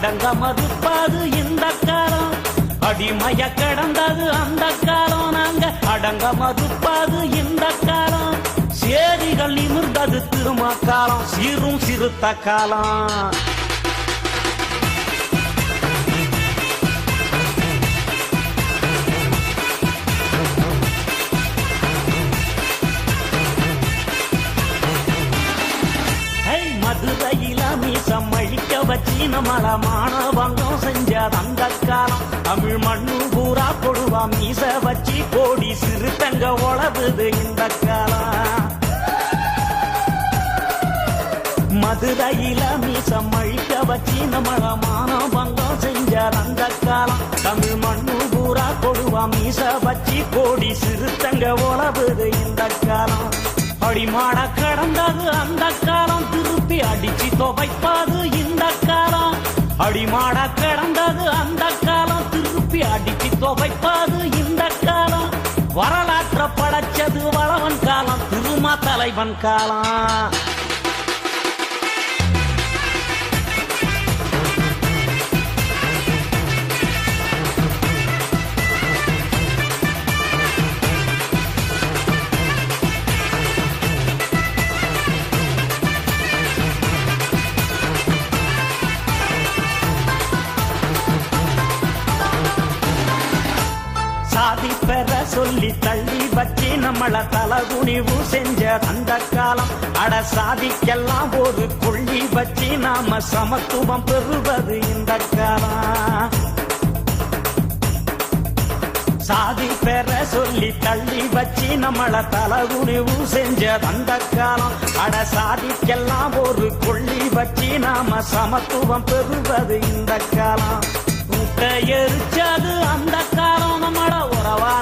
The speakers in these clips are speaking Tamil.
அடங்க மறுப்பாது இந்த காலம். அடிமைய கடந்தது அந்த காலம். நாங்க அடங்க மறுப்பாது இந்த காலம். சேரிகள் நிமிர்ந்தது திருமா காலம். சீரும் சிறுத்த காலம். மதுரையில் அமீசம் அழிக்க வச்சு நம்மள மானவங்கம் செஞ்ச தங்கக்காரம் தமிழ் மண்ணு பூரா கொடுவா மீச வச்சு கோடி சிறுத்தங்க உழவுது இந்த காலம் மதுரையில மீசம் மழிக்க வச்சு நம்மள மானவங்கம் செஞ்ச அந்த காலம் தமிழ் மண்ணு பூரா கொடுவா மீச வச்சு கோடி சிறுத்தங்க உழவுது இந்த காலம் அடிமாட கடந்தது அந்த காலம். திருப்பி அடிச்சு துவைப்பாது இந்த காலம். அடிமாட கடந்தது அந்த காலம். திருப்பி அடிச்சு துவைப்பாது இந்த காலம். வரலாற்ற படைச்சது வளவன் காலம் திருமா தலைவன் காலம். சொல்லி தள்ளி வச்சு நம்மள தலகுனிவு செஞ்ச அந்த காலம். அட சாதிக்கெல்லாம் ஒரு கொள்ளி வச்சு நாம சமத்துவம் பெறுவது இந்த காலம். சாதி பெற சொல்லி தள்ளி வச்சு நம்மள தலகுனிவு செஞ்ச அந்த காலம். அட சாதிக்கெல்லாம் ஒரு கொள்ளி வச்சு நாம சமத்துவம் பெறுவது இந்த காலம். முட்டை எரிச்சது அந்த காலம். நம்மள உறவா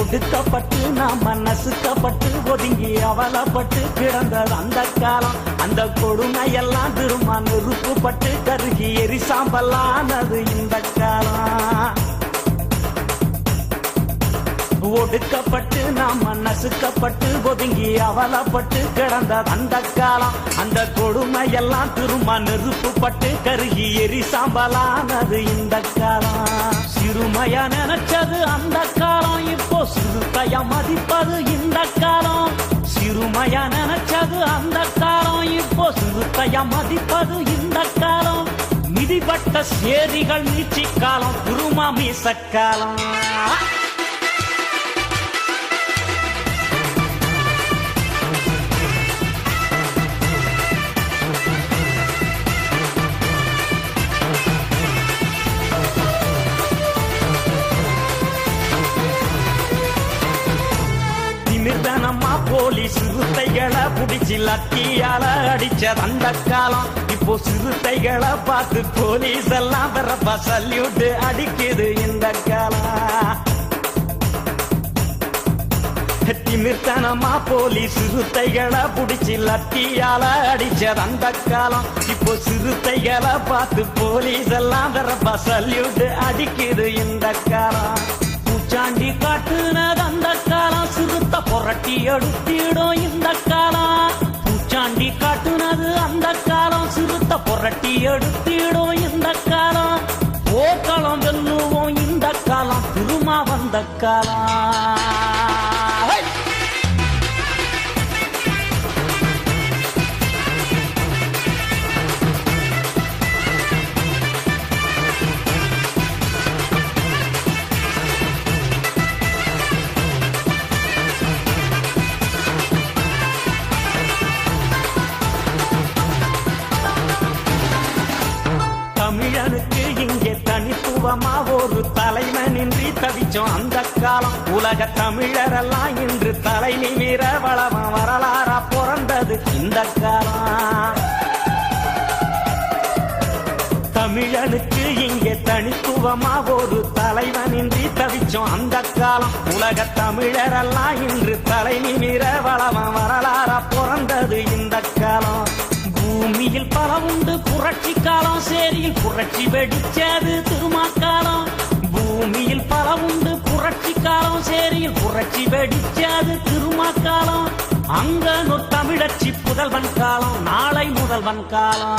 ஒடுக்கப்பட்டு நாம நசுக்கப்பட்டு ஒதுங்கி அவலப்பட்டு கிடந்தது அந்த காலம் அந்த கொடுமை எல்லாம் திரும்ப நெருப்புப்பட்டு கருகி எரிசாம்பலானது இந்த காலம். ஒடுக்கப்பட்டு நாம் நசுக்கப்பட்டு ஒதுங்கி அவலப்பட்டு கிடந்த அந்த காலம் அந்த கொடுமையெல்லாம் திரும்ப நெருப்புப்பட்டு கருகி எரி சாம்பலானது இந்த காலம். சிறுமையா நினைச்சது அந்த காலம் இப்போ சிறுத்தையா மதிப்பது இந்த காலம். சிறுமையா நினைச்சது அந்த காலம் இப்போ சிறுத்தையா மதிப்பது இந்த காலம். மிதிப்பட்ட சேரிகள் நீச்சி காலம் திருமா மீசக்காலம் நிமிர்தனமா சிறுத்தைகளை புடிச்சு லத்தியால அடிச்ச அந்த காலம். இப்போ சிறுத்தைகளை பார்த்து போலீஸ் எல்லாம் பிறப்பா சல்யூட் அடிக்குது இந்த காலம். திமிர்த்தனமா போலீஸ் சிறுத்தைகளை புடிச்சு லத்தியால அடிச்ச அந்த காலம். இப்போ சிறுத்தைகளை பார்த்து போலீஸ் எல்லாம் பிறப்பா சல்யூட் அடிக்குது இந்த காலம். பூச்சாண்டி காட்டுனது புரட்டி எடுத்திடும் இந்த காலம். பூச்சாண்டி காட்டுனது அந்த காலம். சிறுத்த புரட்டி எடுத்திடும் இந்த காலம். போர்க்களம் வெல்லுவோம் இந்த காலம். திருமா வந்த காலம். ஒரு தலைவனின்றி தவிச்சோம் அந்த காலம். உலக தமிழரெல்லாம் இன்று தலை நிமிர வளவம் வரலாறா பிறந்தது இந்த காலம். தமிழனுக்கு இங்கே தனித்துவமா ஒரு தலைவனின்றி தவிச்சோம் அந்த காலம். உலக தமிழரெல்லாம் இன்று தலை நிமிர வளவம் வரலாறா பிறந்தது இந்த பூமியில் பல உண்டு. புரட்சி காலம் சேரியில் புரட்சி வெடிச்சது திருமாக்காலம் பூமியில் பல உண்டு. புரட்சி காலம் சேரியில் புரட்சி வெடிச்சது திருமாக்காலம் அங்க தமிழச்சி புதல்வன் காலம். நாளை முதல்வன் காலம்.